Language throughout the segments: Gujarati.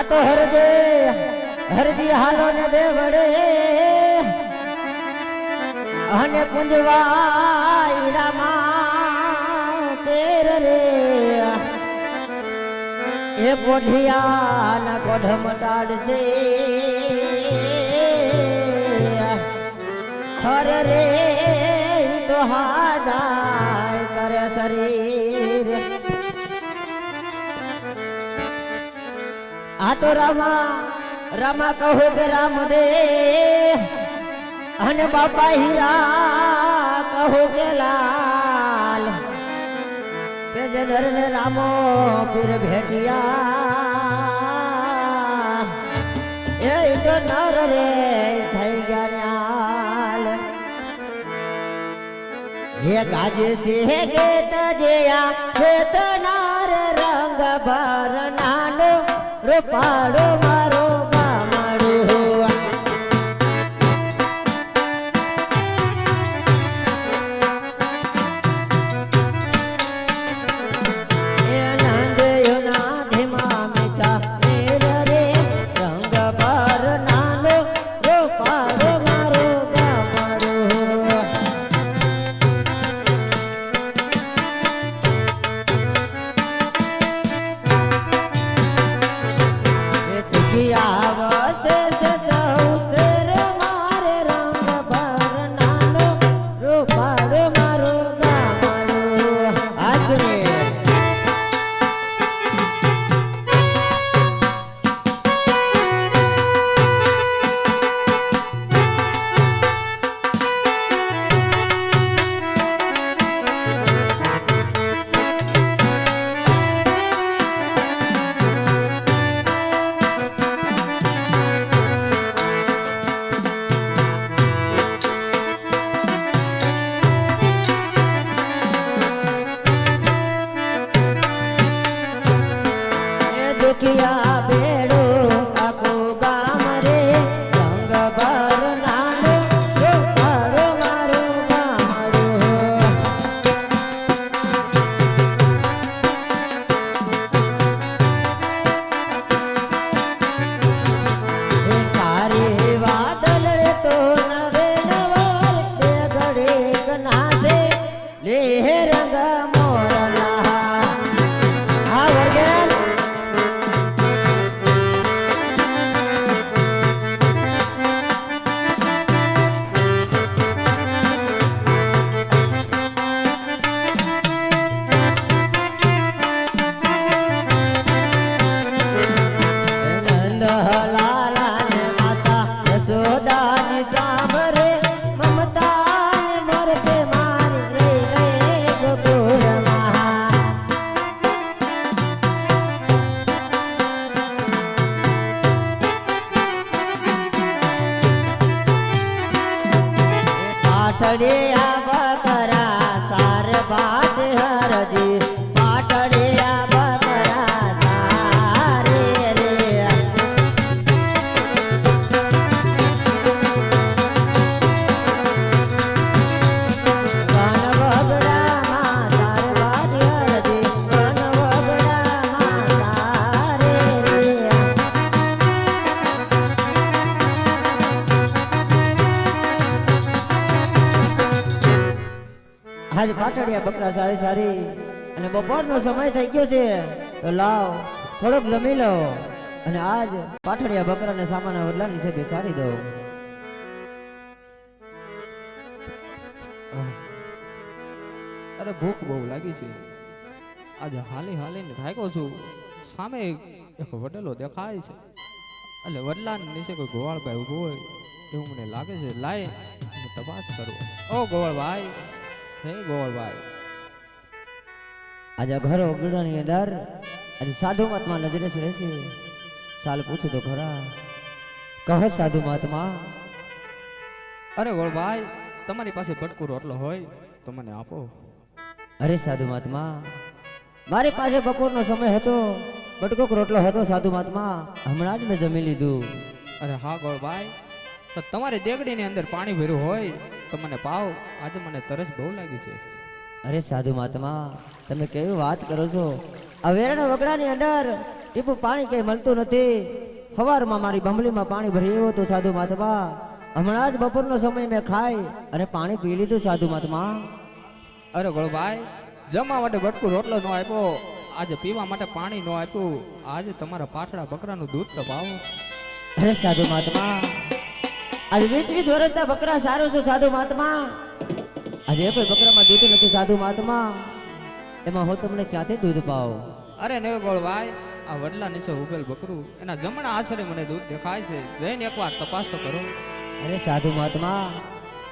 આ તો હરજે, હરજી હાલો ને દેવડે. અને કુંજવાઈડામાં પેર રે. એ પોઢિયાના કોઢમ મટાડશે હર રે, તો હાજાય કરે શરીર. આ તો રામા રામા કહો કે રામ દે અને બાપા હીરા કહો કે લાલ. કે જે નર ને રામો પીર ભેટિયા. એ તો નર રે થઈ ગયા હે ગાજે સિંહ ગેત જયા ગેત નાર રંગ ભર નાનો રૂપાળો મારો આજ બકરા સારી સારી. અને બપોરનો સમય થઈ ગયો છે. તો લાવ, થોડોક જમી લો. અને આજ પાટડિયા બકરાને સામાના વડલાની છે સારી દો અરે ભૂખ બહુ લાગી છે. આજે હાલી હાલીને થાક્યો છું. સામે એક વડેલો દેખાય છે. એટલે વડલાને નીચે કોઈ ગોવાળભાઈ ઊભો હોય એવું મને લાગે છે. લાય તપાસ કરું. ઓ ગોવાળભાઈ. હે ગોવાળભાઈ? આજે ઘર ઓગળાની અંદર આજે સાધુ મહાત્મા નજરે ચડે છે સાલ પૂછું તો ખરા. કહ સાધુ મહાત્મા અરે ગોળભાઈ તમારી પાસે બટકું રોટલો હોય તો મને આપો. અરે સાધુ મહાત્મા મારી પાસે બપોરનો સમય હતો બટકોક રોટલો હતો સાધુ મહાત્મા હમણાં જ મેં જમી લીધું. અરે હા ગોળભાઈ તો તમારી દેગડીની અંદર પાણી ભર્યું હોય તો મને પાવ. આજે મને તરસ બહુ લાગી છે. અરે સાધુ મહાત્મા તમે કેવી વાત કરો છો? આ વેરણા વગડાની અંદર ટીપું પાણી કઈ મળતું નથી. સવારમાં મારી બંબલીમાં પાણી ભરી આવ્યો હતું સાધુ મહાત્મા. હમણાં જ બપોરનો સમય મેં ખાઈ અને પાણી પી લીધું સાધુ મહાત્મા. અરે ગોળભાઈ જમવા માટે બટકું રોટલો નો આપ્યો. આજે પીવા માટે પાણી નો આપ્યું. આજે તમારા પાછળા બકરાનું દૂધ તો પાવો. અરે સાધુ મહાત્મા આજે વીસ વીસ વર્ષના બકરા સારું છું સાધુ મહાત્મા. આજે કોઈ બકરામાં દૂધ નથી સાધુ મહાત્મા. એમાં હું તમને ક્યાંથી દૂધ પાવ અરે ને ગોળભાઈ આ વડલા નીચે ઉભેલ બકરું એના જમણા આશરે મને દૂધ દેખાય છે. જઈને એકવાર તપાસ તો કરો. અરે સાધુ મહાત્મા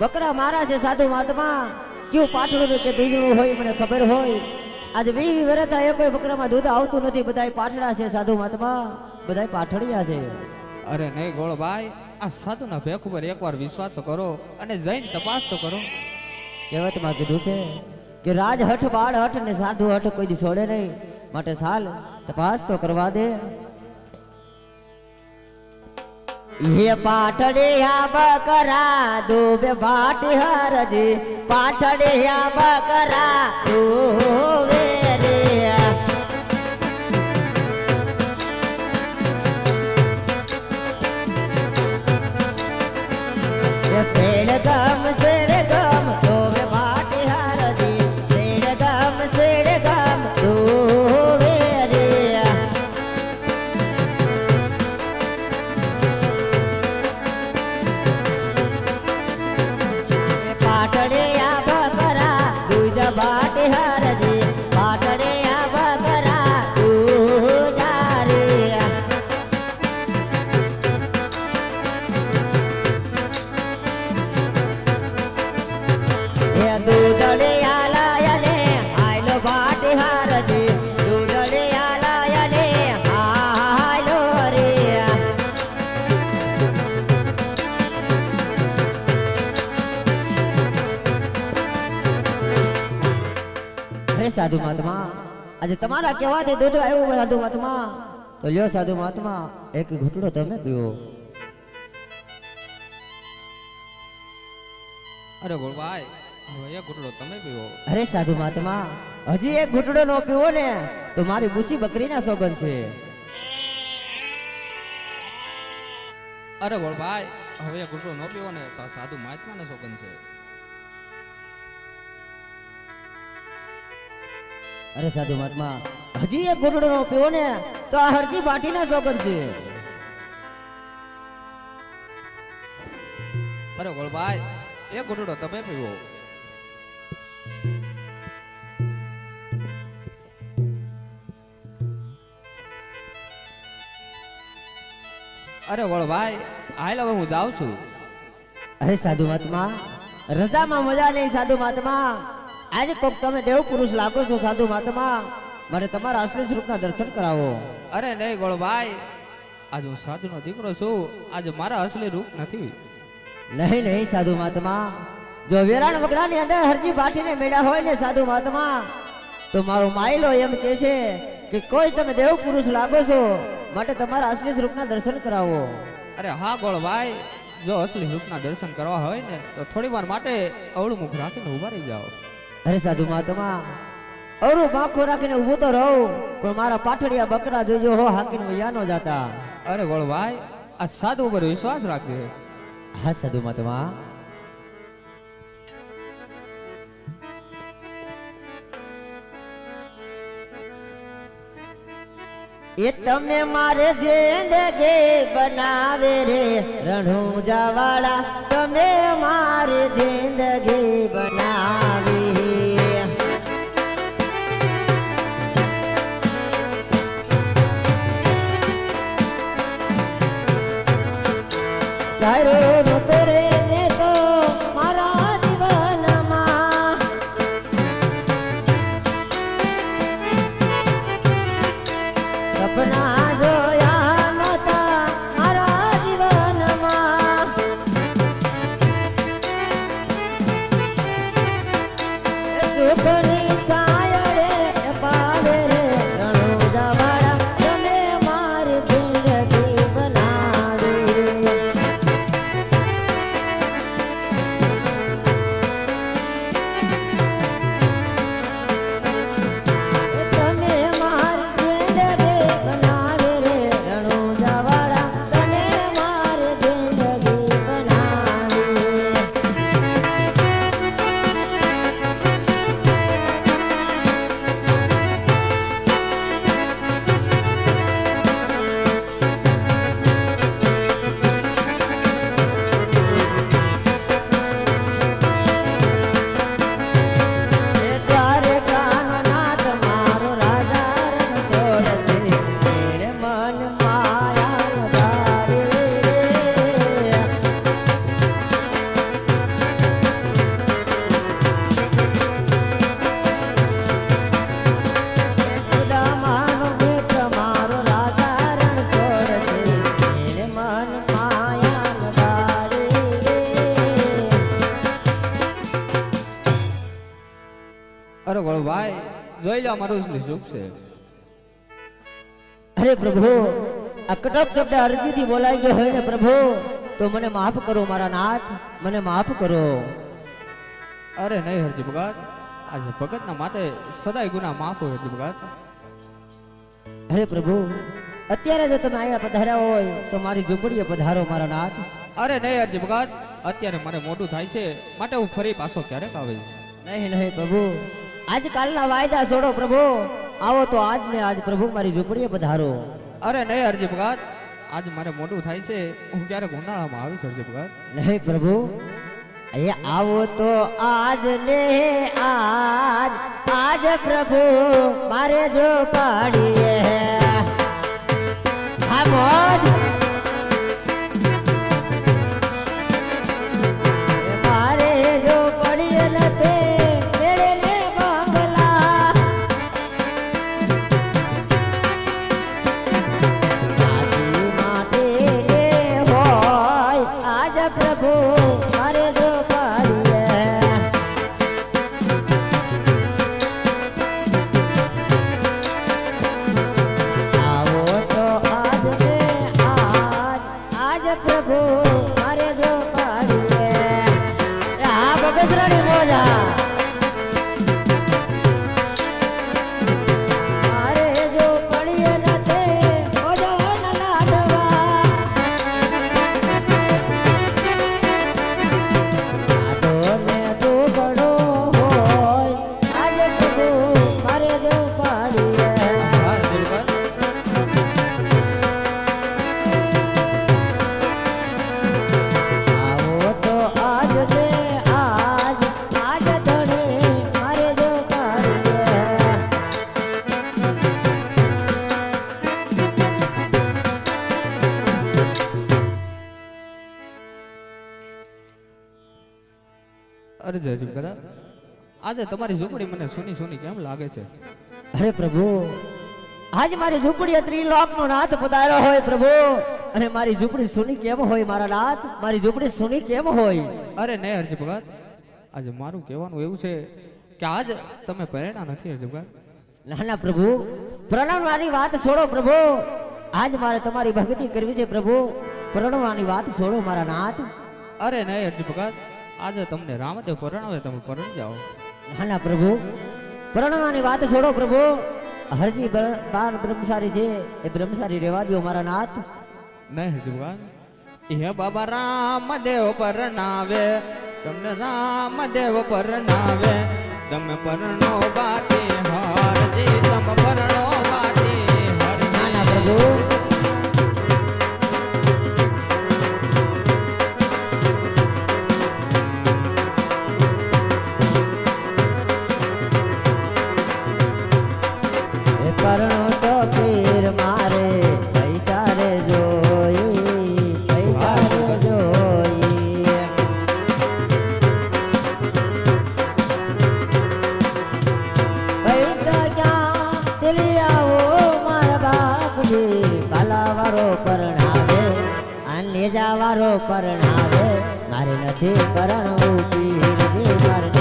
બકરા મારા છે સાધુ મહાત્મા. કયું પાટડું કે દીજડું હોય મને ખબર હોય. આજે વી વી વર્ષ એ કોઈ બકરામાં દૂધ આવતું નથી. બધાય પાટડા છે સાધુ મહાત્મા. બધાય પાટડિયા છે. અરે નહીં ગોળભાઈ આ સાધુના ભેખ ઉપર એકવાર વિશ્વાસ તો કરો અને જઈને તપાસ તો કરો. કહેવતમાં કીધું છે કે રાજ હઠ, બાળ હઠ ને સાધુ હઠ કોઈ છોડે નહીં. માટે સાલ તપાસ તો કરવા દે. હે પાટડે આ બકરા દોબે ભાટ હરજી. પાટડે આ બકરા દો ये सेड़ गम સાધુ મહાત્મા આજે તમારા કહેવાથી દૂધ આવ્યું સાધુ મહાત્મા તો લ્યો સાધુ મહાત્મા એક ઘૂંટડો તમે પીવો. અરે ગોળભાઈ હવે એક ઘૂંટડો તમે પીવો. અરે સાધુ મહાત્મા હજી એક ઘૂંટડો નો પીવો ને તો મારી બુસી બકરીના સોગન છે. અરે ગોળભાઈ હવે એક ઘૂંટડો ન પીવો ને તો સાધુ મહાત્માને સોગન છે. અરે સાધુ મહાત્મા હજી એક ઘૂંટડો નો પીવો ને તો આ હરજી બાટીના સોગન છે. અરે ગોળભાઈ એક ઘૂંટડો તમે પીવો. અરે વળભાઈ હાલ હવે હું જાઉં છું. અરે સાધુ મહાત્મા રજામાં મજા નહીં સાધુ મહાત્મા. આજે કોક તમે દેવ પુરુષ લાગો છો સાધુ મહાત્મા. મને તમારા અસલી સ્વરૂપના દર્શન કરાવો. અરે નહીં ગોળભાઈ આજે હું સાધુનો દીકરો છું. આજે મારા અસલી રૂપ નથી. નહીં નહીં સાધુ મહાત્મા. જો વેરાણ વગડાની અંદર હરજી ભાટીને મેળા હોય ને સાધુ મહાત્મા તો મારો માયલો એમ કે છે કે કોઈ તમે દેવ પુરુષ લાગો છો માટે તમારા અસલી સ્વરૂપના દર્શન કરાવો. અરે હા ગોળભાઈ જો અસલી રૂપના દર્શન કરવા હોય ને તો થોડી વાર માટે અવળું મુખ રાખીને ઊભા રહી જાઓ. અરે સાધુ મહાત્મા અરુ માખો રાખીને ઊભો તો રહું પણ મારા પાટડિયા બકરા જોજો હો હાકીને વૈયા નો જાતા. અરે વળવાય આ સાધુ ઉપર વિશ્વાસ રાખજે. હા સાધુ મહાત્મા. એ તમે મારે જિંદગી બનાવે રે રણું જવાળા તમે મારે જિંદગી તારો નતો લઈ જા મારું સુખ છે. અરે પ્રભુ આ કટક શબ્દ અરજીથી બોલાઈ ગયો હોય ને પ્રભુ તો મને માફ કરો મારા નાથ મને માફ કરો. અરે નહીં હરજી ભગત આજે ભગતના માટે સદાય ગુના માફ હોય હરજી ભગત અરે પ્રભુ અત્યારે જો તમે અહીંયા પધાર્યા હોય તો મારી ઝૂંપડીએ પધારો મારા નાથ. અરે નહીં હરજી ભગત અત્યારે મને મોટું થાય છે માટે હું ફરી પાછો ક્યારેક છે નહીં નહીં પ્રભુ આજકાલના વાયદા છોડો પ્રભુ. આવો તો આજ ને આજ પ્રભુ મારી ઝૂંપડીએ પધારો. અરે નહીં અરજી ભગત આજ મારે મોટું થાય છે. હું ક્યારેક ઉનાળામાં આવીશ અરજી ભગત નહીં પ્રભુ એ આવો તો આજ ને આજ આજ પ્રભુ મારે જો પાડીએ. હા મોજ. આજે તમારી ઝૂંપડી મને સોની સોની કેમ લાગે છે? અરે પ્રભુ આજ મારી ઝૂંપડી ત્રિલોક નો નાથ પધાર્યો હોય પ્રભુ. અને મારી ઝૂંપડી સુની કેમ હોય મારા નાથ? મારી ઝૂંપડી સુની કેમ હોય? અરે નહીં હરજી ભગત આજે મારું કહેવાનું એવું છે કે આજ તમે પ્રેરણા નથી હરજી ભગત ના ના પ્રભુ પ્રણવવાની વાત છોડો પ્રભુ. આજ મારે તમારી ભક્તિ કરવી છે પ્રભુ. પ્રણવવાની વાત છોડો મારા નાથ. અરે નહીં હરજી ભગત આજે તમને રામદેવ પરણાવે તમે પરણી જાઓ. ના પ્રભુ પ્રણવવાની વાત છોડો પ્રભુ. હરજી બ્ર- બાર બ્રહ્મચારી છે એ બ્રહ્મચારી રહેવા દો મારા નાથ. નહીં હરજી એ બાબા રામદેવ પરણાવે તમને રામદેવ પરણાવે તમે પરણો બાટી હરજી તમે પરણો બાટી હરજી પ્રભુ પરણાવે. મારે નથી પરણવું પીરજી મારે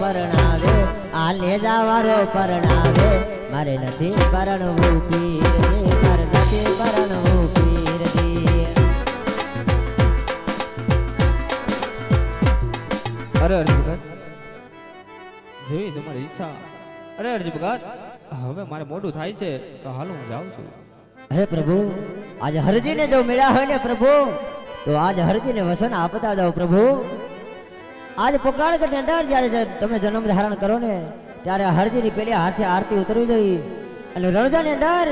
પરણાવે. આ લેજા વારો પરણાવે. મારે નથી પરણવું પીર મારે નથી પરણવું પીર અરે અરજી ભગત. જેવી તમારી ઈચ્છા. અરે અરજી ભગત હવે મારે મોડું થાય છે તો હાલ હું જાઉં છું. અરે પ્રભુ આજ હરજીને જો મળ્યા હોય ને પ્રભુ તો આજ હરજીને વસન આપતા જાઓ પ્રભુ. આજ પોકાળગઢની અંદર જ્યારે તમે જન્મ ધારણ કરો ને, ત્યારે હરજીની પેલી હાથે આરતી ઉતરવી જોઈએ. અને રણજાની અંદર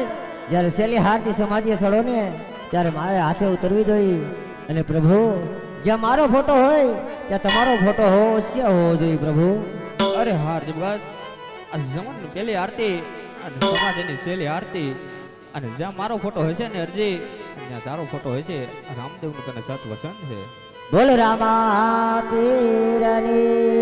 જ્યારે સેલી હારતી સમાધિએ સડો ને, ત્યારે મારે હાથે ઉતરવી જોઈએ. અને પ્રભુ, જ્યાં મારો ફોટો હોય, ત્યાં તમારો ફોટો હોવો હોવો જોઈએ પ્રભુ. અરે હા અરજી ભગત આ જમણની પેલી આરતી અને સમાજની છેલ્લી આરતી, અને જ્યાં મારો ફોટો હોય છે ને અરજી, ત્યાં તારો ફોટો હોય છે. રામદેવનું તને સત વસન છે. બોલ રામા પીરની